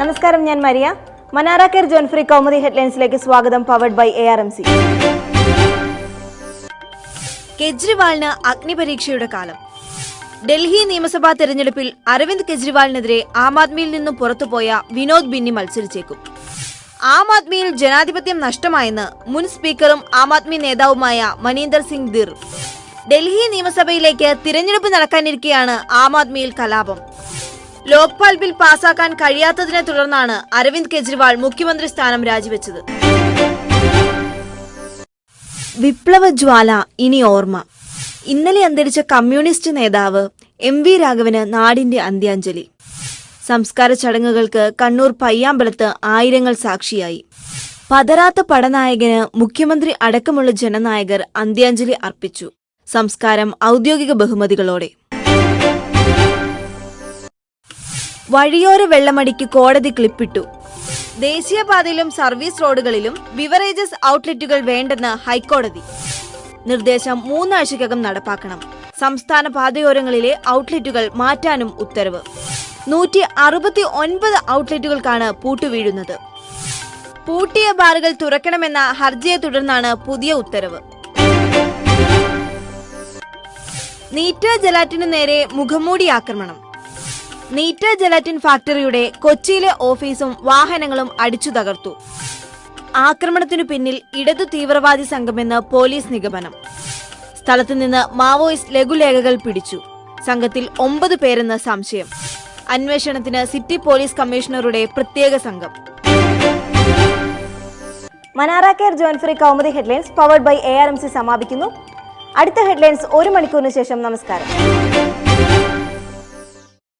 നമസ്കാരം ഞാൻ മരിയ. മനാറ കെയർ ജോൺഫ്രി കൗമുദി ഹെഡ്ലൈൻസിലേക്ക് സ്വാഗതം powered by A R M C കെജ്രിവാളിന് അഗ്നിപരീക്ഷയുടെ കാലം. ഡൽഹി നിയമസഭാ തെരഞ്ഞെടുപ്പിൽ അരവിന്ദ് കെജ്രിവാളിനെതിരെ ആം ആദ്മിയിൽ നിന്നും പുറത്തുപോയ വിനോദ് ബിന്നി മത്സരിച്ചേക്കും. ആം ആദ്മിയിൽ ജനാധിപത്യം നഷ്ടമായെന്ന് മുൻ സ്പീക്കറും ആം ആദ്മി നേതാവുമായ മനീന്ദർ സിംഗ് ദിർ. ഡൽഹി നിയമസഭയിലേക്ക് തിരഞ്ഞെടുപ്പ് നടക്കാനിരിക്കെയാണ് ആം ആദ്മിയിൽ കലാപം. ലോക്പാൽ ബിൽ പാസാക്കാൻ കഴിയാത്തതിനെ തുടർന്നാണ് അരവിന്ദ് കെജ്രിവാൾ മുഖ്യമന്ത്രി സ്ഥാനം രാജിവെച്ചത്. വിപ്ലവ ജ്വാല ഇനി ഓർമ്മ. ഇന്നലെ അന്തരിച്ച കമ്മ്യൂണിസ്റ്റ് നേതാവ് എം വി രാഘവന് നാടിന്റെ അന്ത്യാഞ്ജലി. സംസ്കാര ചടങ്ങുകൾക്ക് കണ്ണൂർ പയ്യാമ്പലത്ത് ആയിരങ്ങൾ സാക്ഷിയായി. പതരാത്ത പടനായകന് മുഖ്യമന്ത്രി അടക്കമുള്ള ജനനായകർ അന്ത്യാഞ്ജലി അർപ്പിച്ചു. സംസ്കാരം ഔദ്യോഗിക ബഹുമതികളോടെ. വഴിയോര വെള്ളമടിക്ക് കോടതി ക്ലിപ്പിട്ടു. ദേശീയപാതയിലും സർവീസ് റോഡുകളിലും ബിവറേജസ് ഔട്ട്ലെറ്റുകൾ വേണ്ടെന്ന് ഹൈക്കോടതി. നിർദ്ദേശം മൂന്നാഴ്ചക്കകം നടപ്പാക്കണം. സംസ്ഥാന പാതയോരങ്ങളിലെ ഔട്ട്ലെറ്റുകൾ മാറ്റാനും ഉത്തരവ്. നൂറ്റി അറുപത്തി ഒൻപത് ഔട്ട്ലെറ്റുകൾക്കാണ് പൂട്ടുവീഴുന്നത് പൂട്ടിയ ബാറുകൾ തുറക്കണമെന്ന ഹർജിയെ തുടർന്നാണ് പുതിയ ഉത്തരവ്. നീറ്റ ജലാറ്റിനു നേരെ മുഖംമൂടി ആക്രമണം. നീറ്റ ജലറ്റിൻ ഫാക്ടറിയുടെ കൊച്ചിയിലെ ഓഫീസും വാഹനങ്ങളും അടിച്ചു തകർത്തു. ആക്രമണത്തിനു പിന്നിൽ ഇടതു തീവ്രവാദി സംഘമെന്ന് പോലീസ് നിഗമനം. സ്ഥലത്തു നിന്ന് മാവോയിസ്റ്റ് ലഘുലേഖകൾ പിടിച്ചു. സംഘത്തിൽ ഒമ്പത് പേരെന്ന് സംശയം. അന്വേഷണത്തിന് സിറ്റി പോലീസ് കമ്മീഷണറുടെ പ്രത്യേക സംഘം. മനാറ care ജോൺഫ്രി Kaumudi headlines powered by A R M C സമാപിക്കുന്നു. അടുത്ത ഹെഡ്ലൈൻസ് ഒരു മണിക്കൂറിന് ശേഷം നമസ്കാരം.